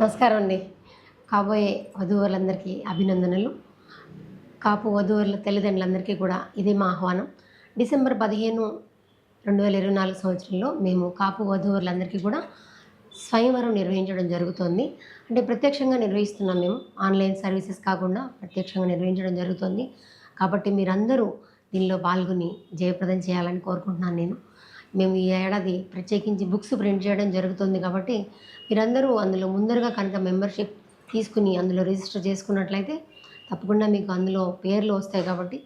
నమస్కారం అండి. కాబోయే వధూవరులందరికీ అభినందనలు. కాపు వధూవరుల తల్లిదండ్రులందరికీ కూడా ఇదే మా ఆహ్వానం. డిసెంబర్ పదిహేను రెండు వేల ఇరవై నాలుగు సంవత్సరంలో మేము కాపు వధూవరులందరికీ కూడా స్వయంవరం నిర్వహించడం జరుగుతుంది. అంటే ప్రత్యక్షంగా నిర్వహిస్తున్నాం మేము. ఆన్లైన్ సర్వీసెస్ కాకుండా ప్రత్యక్షంగా నిర్వహించడం జరుగుతుంది. కాబట్టి మీరందరూ దీనిలో పాల్గొని జయప్రదం చేయాలని కోరుకుంటున్నాను నేను. మేము ఈ ఏడాది ప్రత్యేకించి బుక్స్ ప్రింట్ చేయడం జరుగుతుంది కాబట్టి మీరందరూ అందులో ముందరగా కనుక మెంబర్షిప్ తీసుకుని అందులో రిజిస్టర్ చేసుకున్నట్లయితే తప్పకుండా మీకు అందులో పేర్లు వస్తాయి కాబట్టి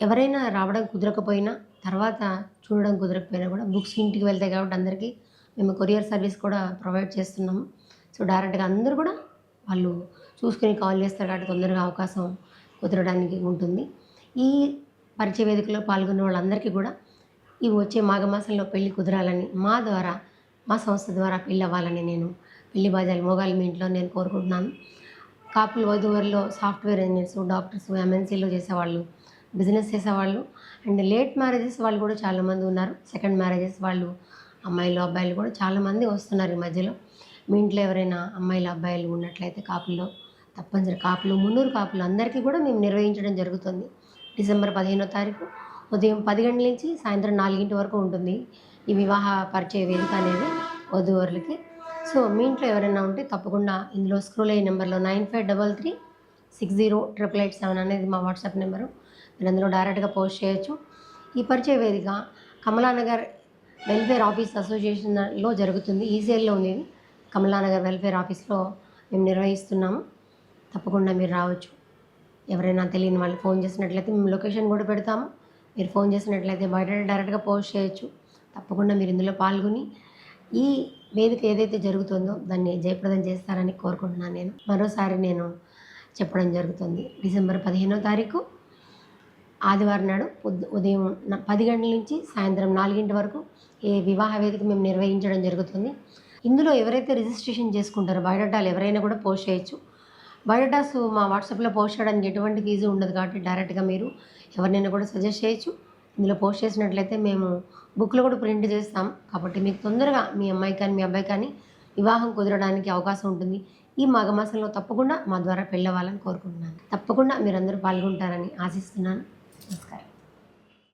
ఎవరైనా రావడం కుదరకపోయినా తర్వాత చూడడం కుదరకపోయినా కూడా బుక్స్ ఇంటికి వెళ్తాయి కాబట్టి అందరికీ మేము కొరియర్ సర్వీస్ కూడా ప్రొవైడ్ చేస్తున్నాము. సో డైరెక్ట్గా అందరూ కూడా వాళ్ళు చూసుకుని కాల్ చేస్తారు కాబట్టి తొందరగా అవకాశం కుదరడానికి ఉంటుంది. ఈ పరిచయ వేదికలో పాల్గొన్న వాళ్ళందరికీ కూడా ఈ వచ్చే మాఘమాసంలో పెళ్ళి కుదరాలని మా ద్వారా మా సంస్థ ద్వారా పెళ్ళి అవ్వాలని నేను పెళ్ళి బాజాలు మోగాలి మీ ఇంట్లో నేను కోరుకుంటున్నాను. కాపులు వధువరిలో సాఫ్ట్వేర్ ఇంజనీర్స్ డాక్టర్స్ ఎంఎన్సీలో చేసేవాళ్ళు బిజినెస్ చేసేవాళ్ళు అండ్ లేట్ మ్యారేజెస్ వాళ్ళు కూడా చాలామంది ఉన్నారు. సెకండ్ మ్యారేజెస్ వాళ్ళు అమ్మాయిలు అబ్బాయిలు కూడా చాలామంది వస్తున్నారు ఈ మధ్యలో. మీ ఇంట్లో ఎవరైనా అమ్మాయిలు అబ్బాయిలు ఉన్నట్లయితే కాపుల్లో తప్పనిసరి కాపులు మున్నూరు కాపులు అందరికీ కూడా మేము నిర్వహించడం జరుగుతుంది. డిసెంబర్ పదిహేనో తారీఖు ఉదయం పది గంటల నుంచి సాయంత్రం నాలుగింటి వరకు ఉంటుంది ఈ వివాహ పరిచయ వేదిక అనేది వధూవరులకి. సో మీ ఇంట్లో ఎవరైనా ఉంటే తప్పకుండా ఇందులో స్క్రోల్ అయ్యే నెంబర్లో nine five double three six zero triple eight seven అనేది మా వాట్సాప్ నెంబరు. మీరు అందులో డైరెక్ట్గా పోస్ట్ చేయొచ్చు. ఈ పరిచయ వేదిక కమలానగర్ వెల్ఫేర్ ఆఫీస్ అసోసియేషన్లో జరుగుతుంది. ఈసీఎల్లో ఉంది కమలానగర్ వెల్ఫేర్ ఆఫీస్లో మేము నిర్వహిస్తున్నాము. తప్పకుండా మీరు రావచ్చు. ఎవరైనా తెలియని వాళ్ళు ఫోన్ చేసినట్లయితే మేము లొకేషన్ కూడా పెడతాము. మీరు ఫోన్ చేసినట్లయితే బయట డైరెక్ట్గా పోస్ట్ చేయొచ్చు. తప్పకుండా మీరు ఇందులో పాల్గొని ఈ వేదిక ఏదైతే జరుగుతుందో దాన్ని జయప్రదం చేస్తారని కోరుకుంటున్నాను నేను. మరోసారి నేను చెప్పడం జరుగుతుంది. డిసెంబర్ పదిహేనో తారీఖు ఆదివారం నాడు ఉదయం పది గంటల నుంచి సాయంత్రం నాలుగింటి వరకు ఈ వివాహ వేదిక మేము నిర్వహించడం జరుగుతుంది. ఇందులో ఎవరైతే రిజిస్ట్రేషన్ చేసుకుంటారో బయోడేటాలు ఎవరైనా కూడా పోస్ట్ చేయొచ్చు. బయోడేటాస్ మా వాట్సాప్లో పోస్ట్ చేయడానికి ఎటువంటి ఫీజు ఉండదు కాబట్టి డైరెక్ట్గా మీరు ఎవరినైనా కూడా సజెస్ట్ చేయొచ్చు. ఇందులో పోస్ట్ చేసినట్లయితే మేము బుక్లో కూడా ప్రింట్ చేస్తాం. కాబట్టి మీకు తొందరగా మీ అమ్మాయి కానీ మీ అబ్బాయి కానీ వివాహం కుదరడానికి అవకాశం ఉంటుంది. ఈ మాఘమాసంలో తప్పకుండా మా ద్వారా పెళ్ళవ్వాలని కోరుకుంటున్నాను. తప్పకుండా మీరందరూ పాల్గొంటారని ఆశిస్తున్నాను. నమస్కారం.